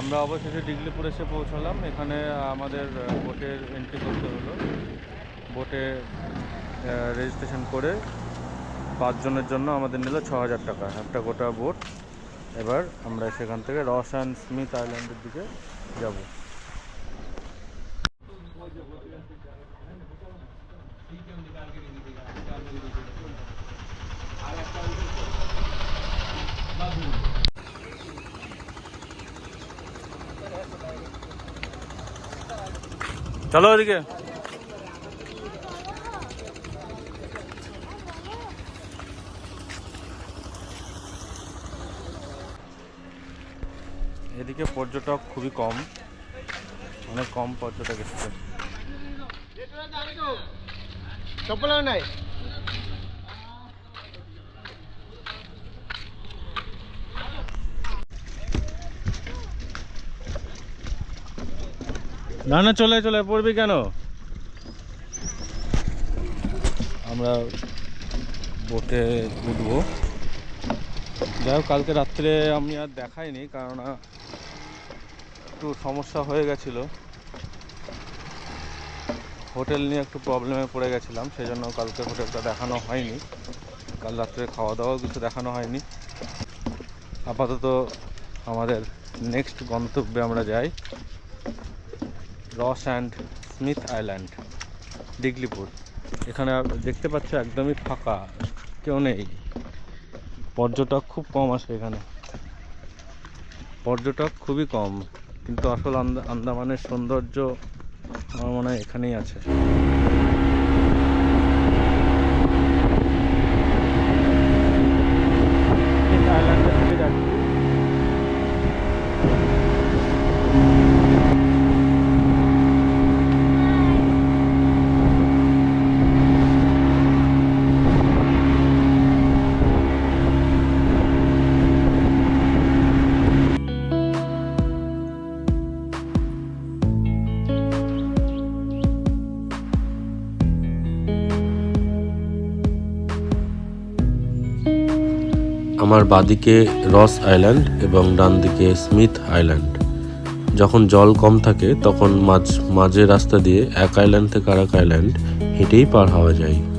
আমরা অবশেষে ডিগলিপুর এসে পৌঁছলাম। এখানে আমাদের বোটের এন্ট্রি করতে হলো। বোটে রেজিস্ট্রেশন করে পাঁচজনের জন্য আমাদের নিল ছ হাজার টাকা। একটা গোটা বোট। এবার আমরা সেখান থেকে রস অ্যান্ড স্মিথ আইল্যান্ডের দিকে যাব। চলো ওদিকে এদিকে পর্যটক খুবই কম অনেক কম পর্যটক এসেছে। নাই? না না, চলে চলে, পড়বি কেন? আমরা বোটে উঠবো। যাই হোক, কালকে রাত্রে আমি আর দেখাইনি, কারণ একটু সমস্যা হয়ে গেছিল। হোটেল নিয়ে একটু প্রবলেমে পড়ে গেছিলাম, সেই জন্য কালকে হোটেলটা দেখানো হয়নি। কাল রাত্রে খাওয়া দাওয়াও কিছু দেখানো হয়নি। আপাতত আমাদের নেক্সট গন্তব্যে আমরা যাই। রস অ্যান্ড স্মিথ আইল্যান্ড ডিগলিপুর এখানে দেখতে পাচ্ছ একদমই ফাঁকা, কেউ নেই। পর্যটক খুব কম আসে এখানে। পর্যটক খুবই কম, কিন্তু আসল আন্দা- আন্দামানের সৌন্দর্য আমার মনে হয় এখানেই আছে। আমার বাদিকে রস আইল্যান্ড এবং ডান দিকে স্মিথ আইল্যান্ড। যখন জল কম থাকে, তখন মাঝ, মাঝে রাস্তা দিয়ে এক আইল্যান্ড থেকে আর এক আইল্যান্ড হেঁটেই পার হওয়া যায়।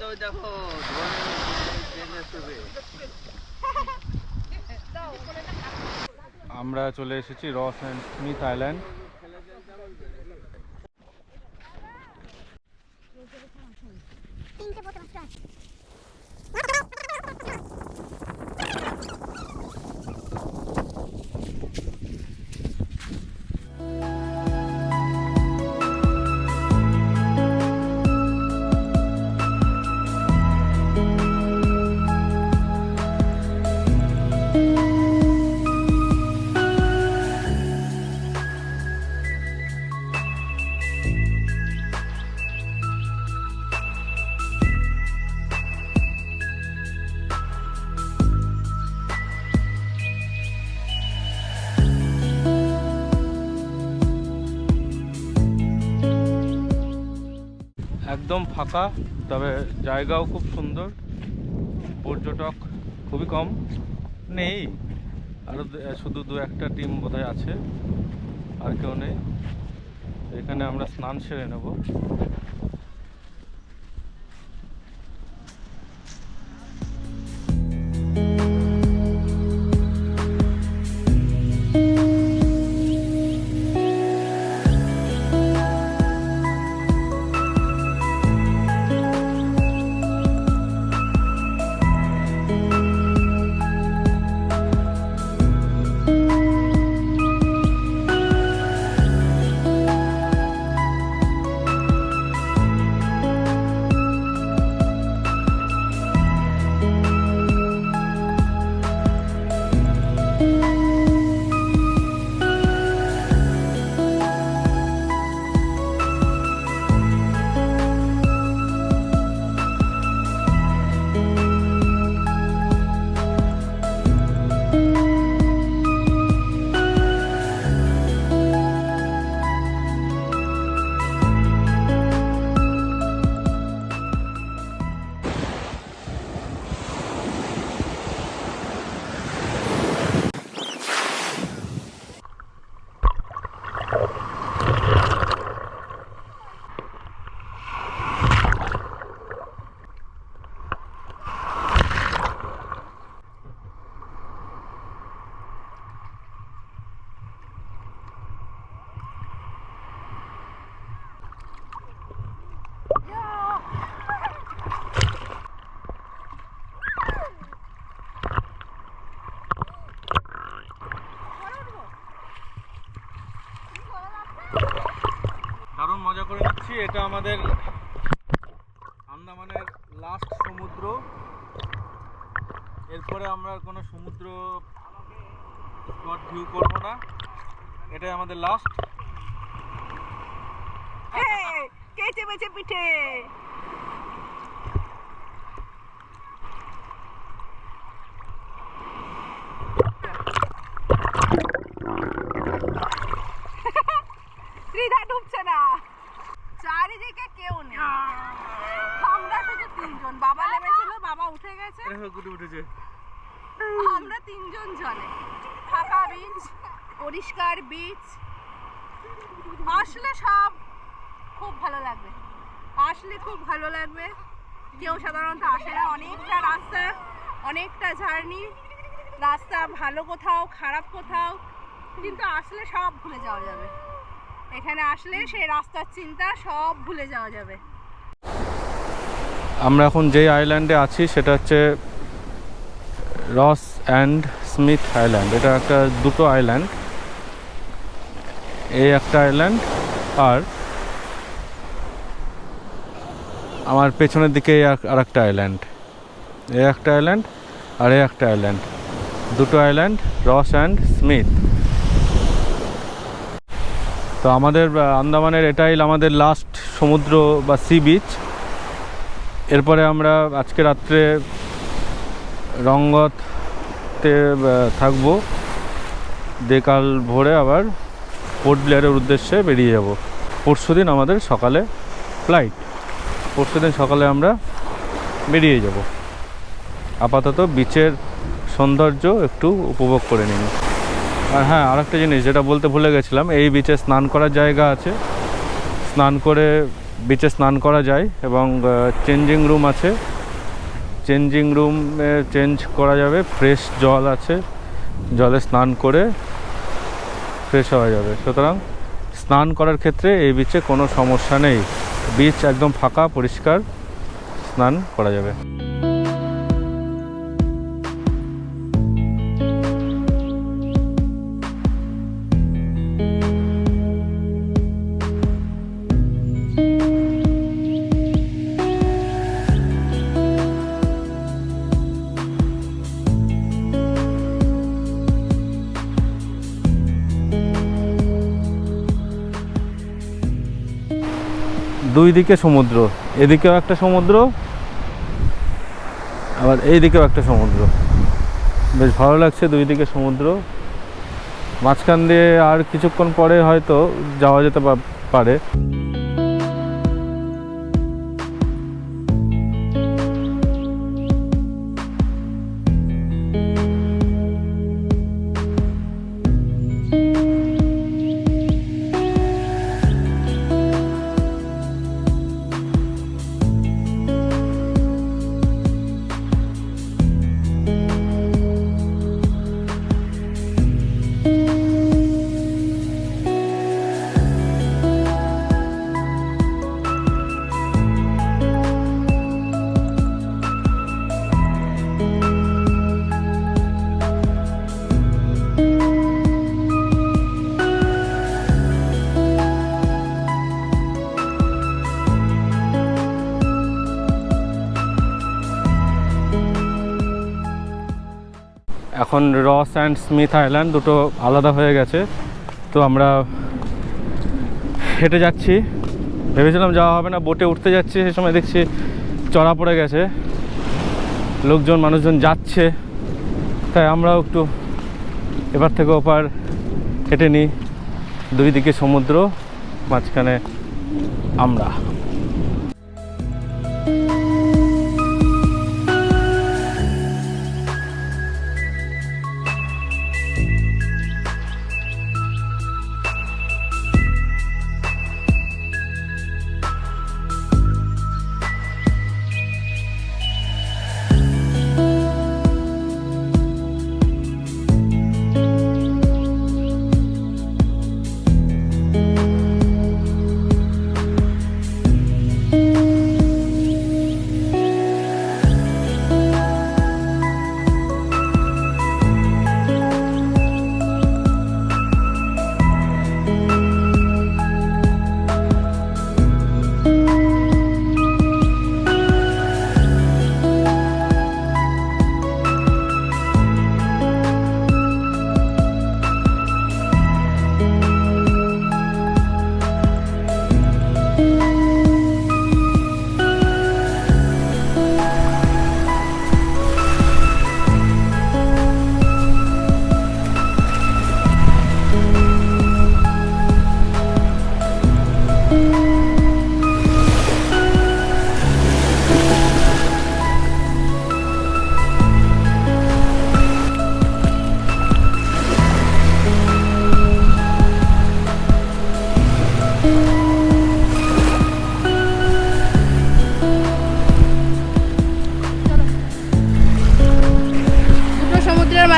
তো দেখো আমরা চলে এসেছি রস অ্যান্ড স্মিথ আইল্যান্ড। একদম ফাঁকা, তবে জায়গাও খুব সুন্দর। পর্যটক খুবই কম নেই। আরও শুধু দু একটা টিম বোধহয় আছে, আর কেউ নেই। এখানে আমরা স্নান সেরে নেব। এটা আমাদের আন্দামানের লাস্ট সমুদ্র। এরপরে আমরা কোনো সমুদ্র স্পট ভিউ করব না। এটাই আমাদের লাস্ট কেটে বেঁচে পিঠে ত্রিধা ডুবছে না চারিদিকে কেউ নেই আমরা শুধু তিনজন বাবা নেমেছিল বাবা উঠে গেছে? গুটে উঠেছে আমরা তিনজন জলে। ফাঁকা বিচ পরিষ্কার বিচ আসলে সব খুব ভালো লাগবে। আসলে খুব ভালো লাগবে। কেউ সাধারণত আসে না। অনেকটা রাস্তা অনেকটা জার্নি রাস্তা ভালো কোথাও খারাপ কোথাও। কিন্তু আসলে সব ভুলে যাওয়া যাবে। এখানে আসলে সেই রাস্তার চিন্তা সব ভুলে যাওয়া যাবে। আমরা এখন যেই আইল্যান্ডে আছি, সেটা হচ্ছে রস অ্যান্ড স্মিথ আইল্যান্ড এটা একটা দুটো আইল্যান্ড এই একটা আইল্যান্ড আর আমার পেছনের দিকে আর- একটা আইল্যান্ড এই একটা আইল্যান্ড আর এই একটা আইল্যান্ড দুটো আইল্যান্ড রস অ্যান্ড স্মিথ। তো আমাদের আন্দামানের এটাই আমাদের লাস্ট সমুদ্র বা সি বিচ এরপরে আমরা আজকে রাত্রে রঙ্গতে থাকব। দিয়ে কাল ভোরে আবার পোর্ট ব্লেয়ারের উদ্দেশ্যে বেরিয়ে যাব। পরশু দিন আমাদের সকালে ফ্লাইট। পরশু দিন সকালে আমরা বেরিয়ে যাব। আপাতত বিচের সৌন্দর্য একটু উপভোগ করে নিন। আর হ্যাঁ আরেকটা জিনিস যেটা বলতে ভুলে গেছিলাম, এই বিচে স্নান করার জায়গা আছে। স্নান করে বিচে স্নান করা যায় এবং চেঞ্জিং রুম আছে। চেঞ্জিং রুমে চেঞ্জ করা যাবে ফ্রেশ জল আছে, জলে স্নান করে ফ্রেশ হওয়া যাবে। সুতরাং স্নান করার ক্ষেত্রে এই বিচে কোনো সমস্যা নেই। বিচ একদম ফাঁকা, পরিষ্কার, স্নান করা যাবে। দুই দিকে সমুদ্র, এদিকেও একটা সমুদ্র, আবার এই দিকেও একটা সমুদ্র। বেশ ভালো লাগছে দুই দিকে সমুদ্র। মাঝখান দিয়ে আর কিছুক্ষণ পরে হয়তো যাওয়া যেতে পারে। এখন রস অ্যান্ড স্মিথ আইল্যান্ড দুটো আলাদা হয়ে গেছে। তো আমরা হেঁটে যাচ্ছি। ভেবেছিলাম যাওয়া হবে না, বোটে উঠতে যাচ্ছি সে সময় দেখছি চড়া পড়ে গেছে। লোকজন, মানুষজন যাচ্ছে। তাই আমরাও একটু এবার থেকে ওপার হেঁটে নিই। দুই দিকে সমুদ্র, মাঝখানে আমরা।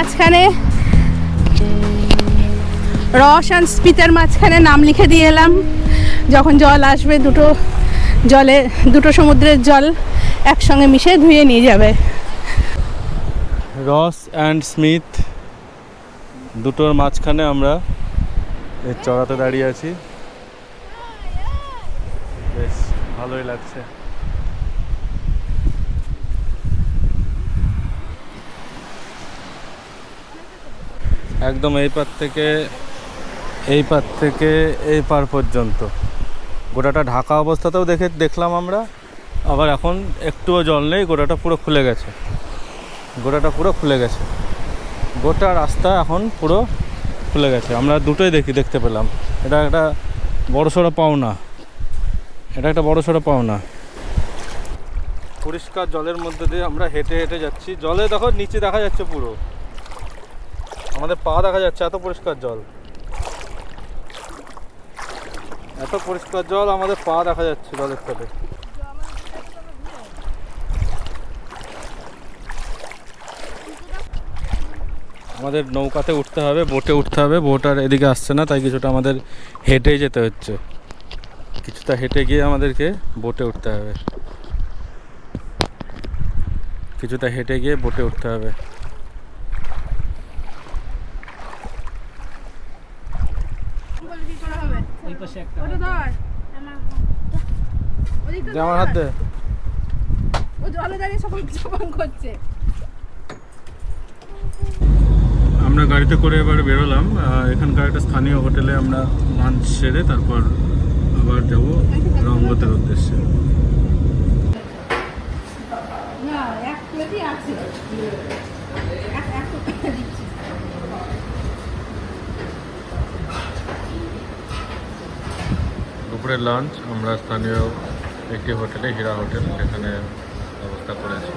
মাঝখানে, রস অ্যান্ড স্পিতের মাঝখানে নাম লিখে দিয়ে এলাম। যখন জল আসবে, দুটো জলে, দুটো সমুদ্রের জল একসঙ্গে মিশে ধুয়ে নিয়ে যাবে। রস অ্যান্ড স্মিথ দুটোর মাঝখানে আমরা চড়াতে দাঁড়িয়ে আছি। বেশ, ভালোই লাগছে। একদম এই পার থেকে, এই পার থেকে এই পার পর্যন্ত। গোটাটা ঢাকা অবস্থাতেও দেখে, দেখলাম আমরা। আবার এখন একটুও জল নেই, গোটাটা পুরো খুলে গেছে। গোটাটা পুরো খুলে গেছে। গোটা রাস্তা এখন পুরো খুলে গেছে। আমরা দুটোই দেখি, দেখতে পেলাম। এটা একটা বড় সড়ো পাওনা। এটা একটা বড় সড়ো পাওনা। পরিষ্কার জলের মধ্যে দিয়ে আমরা হেঁটে হেঁটে যাচ্ছি। জলে দেখো, নিচে দেখা যাচ্ছে পুরো। আমাদের পা দেখা যাচ্ছে, এত পরিষ্কার জল। এত পরিষ্কার জল আমাদের পা দেখা যাচ্ছে জলের তলে। আমাদের নৌকাতে উঠতে হবে, বোটে উঠতে হবে, বোট আর এদিকে আসছে না, তাই কিছুটা আমাদের হেঁটেই যেতে হচ্ছে। কিছুটা হেঁটে গিয়ে আমাদেরকে বোটে উঠতে হবে। কিছুটা হেঁটে গিয়ে বোটে উঠতে হবে। আমার হাত দে। ও জলে দাঁড়িয়ে সবাই জবান করছে। আমরা গাড়িতে করে এবার বেরোলাম। এখানকার একটা স্থানীয় হোটেলে আমরা লাঞ্চ সেরে তারপর আবার যাব রঙ্গতের উদ্দেশ্যে। না এক প্লেটই আছে এক এক টুকরো দিচ্ছি দুপুরের লাঞ্চ আমরা স্থানীয় একটি হোটেলে হীরা হোটেল সেখানে ব্যবস্থা করেছি।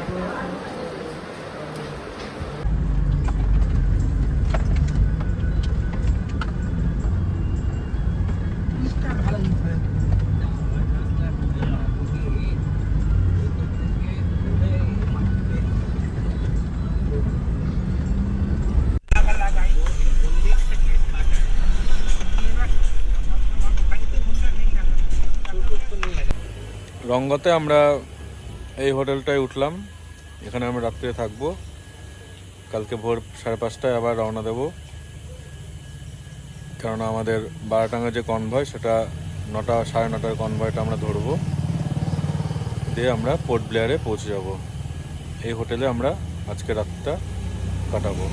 রঙ্গতে আমরা এই হোটেলটায় উঠলাম। এখানে আমরা রাত্রে থাকব। কালকে ভোর সাড়ে পাঁচটায় আবার রওনা দেব। কেননা আমাদের বারোটাঙ্গা যে কনভয় সেটা নটা, সাড়ে নটার কনভয়টা আমরা ধরবো। দিয়ে আমরা পোর্ট ব্লেয়ারে পৌঁছে যাব। এই হোটেলে আমরা আজকে রাতটা কাটাবো।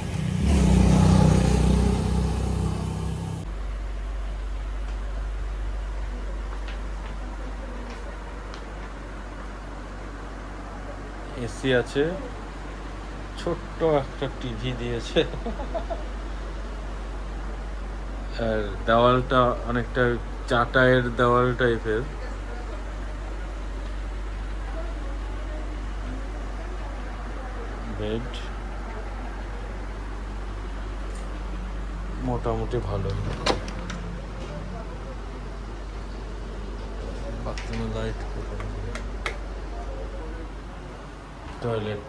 এসি আছে। ছোট্ট একটা টিভি দিয়েছে। আর দেওয়ালটা অনেকটা চাটায়ের দেওয়াল টাইপের। বেড। মোটামুটি ভালোই বাথরুমে লাইট টয়লেট